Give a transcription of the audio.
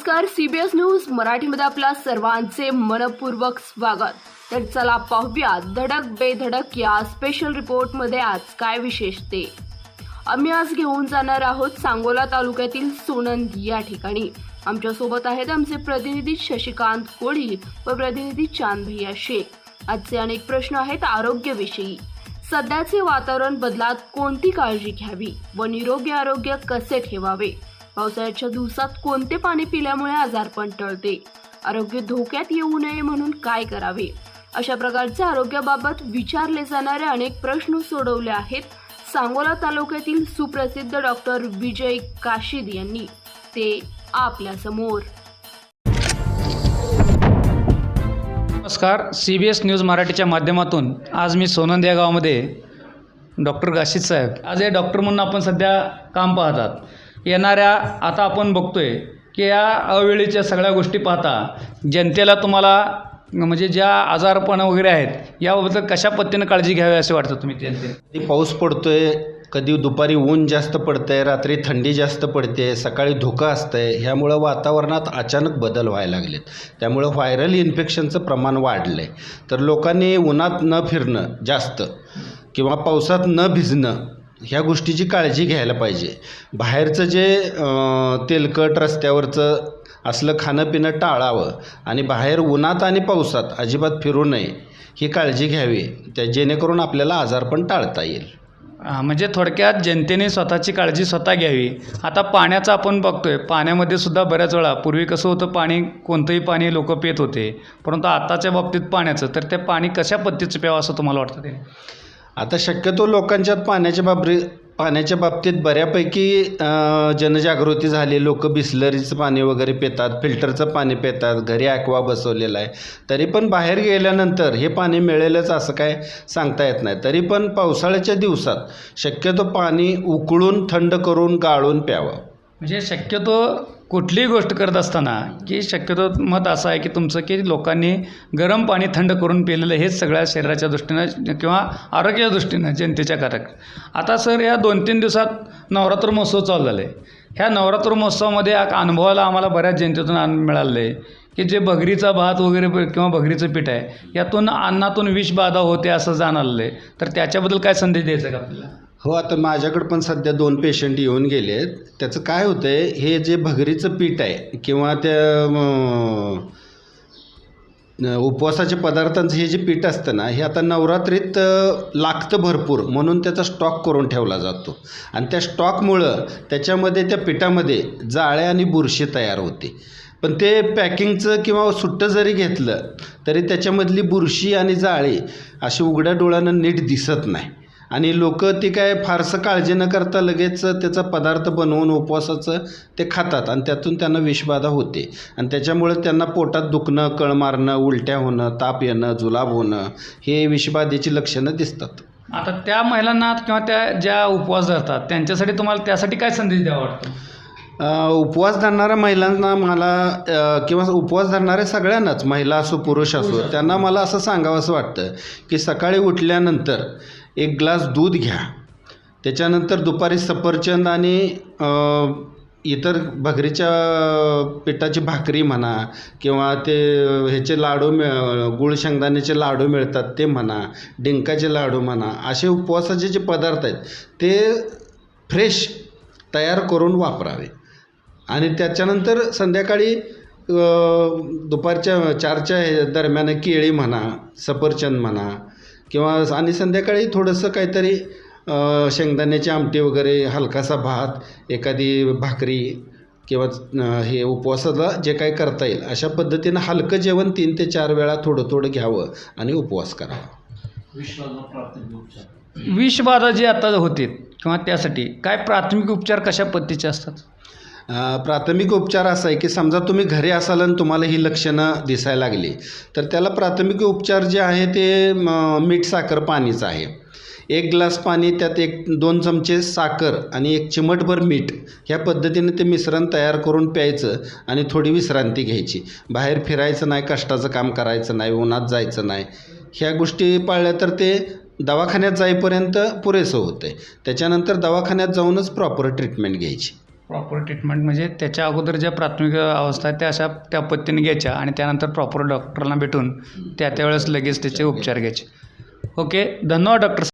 नमस्कार CBS news मराठीमध्ये आपल्या सर्वांचे मनपूर्वक स्वागत. तर चला पाहूया धडक बेधडक या स्पेशल रिपोर्टमध्ये आज काय विशेष ते. आम्ही आज घेऊन जाणार आहोत सांगोला तालुक्यातील सोनंद या ठिकाणी. आमच्यासोबत आहेत आमचे प्रतिनिधी शशिकांत कोळी व प्रतिनिधी चांदभैया शेख. आजचे अनेक प्रश्न आहेत आरोग्याविषयी. सध्याचे वातावरण बदलात कोणती काळजी घ्यावी व निरोगी आरोग्य कसे ठेवावे? पावसाळ्याच्या दिवसात कोणते पाणी पिल्यामुळे आजारपण टळते? आरोग्य धोक्यात येऊ नये म्हणून काय करावे? अशा प्रकारचे आरोग्याबाबत विचारले जाणारे अनेक प्रश्न सोडवले आहेत सांगोला तालुक्यातील सुप्रसिद्ध डॉक्टर विजय काशीद यांनी. ते आपल्यासमोर नमस्कार सी बी एस न्यूज मराठीच्या माध्यमातून आज मी सोनंद या गावामध्ये डॉक्टर गाशीद साहेब. आज हे डॉक्टर म्हणून आपण सध्या काम पाहतात. येणाऱ्या आता आपण बघतोय की या अवेळीच्या सगळ्या गोष्टी पाहता जनतेला तुम्हाला म्हणजे ज्या आजारपण वगैरे आहेत याबद्दल कशा पद्धतीनं काळजी घ्यावी असे वाटतं तुम्ही जनते कधी पाऊस पडतोय कधी दुपारी ऊन जास्त पडतंय रात्री थंडी जास्त पडते सकाळी धुकं असतंय ह्यामुळं वातावरणात अचानक बदल व्हायला लागलेत. त्यामुळं व्हायरल इन्फेक्शनचं प्रमाण वाढलं आहे तर लोकांनी उन्हात न फिरणं जास्त किंवा पावसात न भिजणं ह्या गोष्टीची काळजी घ्यायला पाहिजे. बाहेरचं जे तेलकट रस्त्यावरचं असलं खाणं पिणं टाळावं आणि बाहेर उन्हात आणि पावसात अजिबात फिरू नये ही काळजी घ्यावी त्या जेणेकरून आपल्याला आजारपण टाळता येईल. म्हणजे थोडक्यात जनतेने स्वतःची काळजी स्वतः घ्यावी. आता पाण्याचं आपण बघतोय पाण्यामध्ये सुद्धा बऱ्याच वेळा पूर्वी कसं होतं पाणी कोणतंही पाणी लोक पित होते. परंतु आताच्या बाबतीत पाण्याचं तर ते पाणी कशा पद्धतीचं प्यावं असं तुम्हाला वाटतं ते? आता शक्यतो लोकांच्यात पाण्याच्या बाबरी पाण्याच्या बाबतीत बऱ्यापैकी जनजागृती झाली. लोक बिसलरीचं पाणी वगैरे पितात फिल्टरचं पाणी पितात. घरी ॲक्वा बसवलेला आहे. तरी पण बाहेर गेल्यानंतर हे पाणी मिळेलच असं काय सांगता येत नाही. तरी पण पावसाळ्याच्या दिवसात शक्यतो पाणी उकळून थंड करून गाळून प्यावं. म्हणजे शक्यतो कुठलीही गोष्ट करत असताना की शक्यतो मत असं आहे की तुमचं की लोकांनी गरम पाणी थंड करून पिलेलं हेच सगळ्या शरीराच्या दृष्टीनं किंवा आरोग्याच्या दृष्टीनं जनतेच्या कारक आता सर या दोन तीन दिवसात नवरात्र महोत्सव चालू झाला. आहे ह्या नवरात्र महोत्सवामध्ये एक अनुभवाला आम्हाला बऱ्याच जनतेतून अन्न मिळालं आहे की जे भगरीचा भात वगैरे किंवा भगरीचं पीठ आहे यातून अन्नातून विषबाधा होते असं जाणवलं आहे तर त्याच्याबद्दल काय संदेश द्यायचा का आपल्याला? हो आता माझ्याकडं पण सध्या दोन पेशंट येऊन गेले आहेत त्याचं काय होतं आहे हे जे भगरीचं पीठ आहे किंवा त्या उपवासाचे पदार्थांचं हे जे पीठ असतं ना हे आता नवरात्रीत लागतं भरपूर. म्हणून त्याचा स्टॉक करून ठेवला जातो. आणि त्या स्टॉकमुळं त्याच्यामध्ये त्या पिठामध्ये जाळ्या आणि बुरशी तयार होते. पण ते पॅकिंगचं किंवा सुट्टं जरी घेतलं तरी त्याच्यामधली बुरशी आणि जाळी अशी उघड्या डोळ्यानं नीट दिसत नाही. आणि लोक ती काय फारसं काळजी न करता लगेच त्याचा पदार्थ बनवून उपवासाचं ते खातात आणि त्यातून त्यांना विषबाधा होते. आणि त्याच्यामुळे त्यांना पोटात दुखणं कळ मारणं उलट्या होणं ताप येणं जुलाब होणं हे विषबाधेची लक्षणं दिसतात. आता त्या महिलांना किंवा त्या ज्या उपवास धरतात त्यांच्यासाठी तुम्हाला त्यासाठी काय संदेश द्यावा वाटतो? उपवास धरणाऱ्या महिलांना मला किंवा उपवास धरणाऱ्या सगळ्यांनाच महिला असो पुरुष असो. त्यांना मला असं सांगावंसं वाटतं की सकाळी उठल्यानंतर एक ग्लास दूध घ्या. त्याच्यानंतर दुपारी सफरचंद आणि इतर भगरीच्या पिठाची भाकरी म्हणा किंवा ते ह्याचे लाडू मिळ गुळ शेंगदाण्याचे लाडू मिळतात ते म्हणा डिंकाचे लाडू म्हणा असे उपवासाचे जे पदार्थ आहेत ते फ्रेश तयार करून वापरावे. आणि त्याच्यानंतर संध्याकाळी दुपारच्या चारच्या हे दरम्यान केळी म्हणा सफरचंद म्हणा किंवा आणि संध्याकाळी थोडंसं काहीतरी शेंगदाण्याची आमटी वगैरे हलकासा भात एखादी भाकरी किंवा हे उपवासाला जे काही करता येईल अशा पद्धतीनं हलकं जेवण तीन ते चार वेळा थोडं थोडं घ्यावं आणि उपवास करावा. विषबाधा जी आता होते किंवा त्यासाठी काय प्राथमिक उपचार कशा पद्धतीचे असतात? प्राथमिक उपचार असा आहे की समजा तुम्ही घरी असाल आणि तुम्हाला ही लक्षणं दिसायला लागली तर त्याला प्राथमिक उपचार जे आहे ते मीठ साखर पाणीचं आहे. एक ग्लास पाणी त्यात एक दोन चमचे साखर आणि एक चिमटभर मीठ ह्या पद्धतीने ते मिश्रण तयार करून प्यायचं आणि थोडी विश्रांती घ्यायची. बाहेर फिरायचं नाही कष्टाचं काम करायचं नाही उन्हात जायचं नाही. ह्या गोष्टी पाळल्या तर ते दवाखान्यात जाईपर्यंत पुरेसं होतं आहे त्याच्यानंतर दवाखान्यात जाऊनच प्रॉपर ट्रीटमेंट घ्यायची. प्रॉपर ट्रीटमेंट म्हणजे त्याच्या अगोदर ज्या प्राथमिक अवस्था आहेत त्या अशा त्या पद्धतीने घ्यायच्या आणि त्यानंतर प्रॉपर डॉक्टरला भेटून त्या त्यावेळेस लगेच त्याचे उपचार घ्यायचे. ओके धन्यवाद डॉक्टर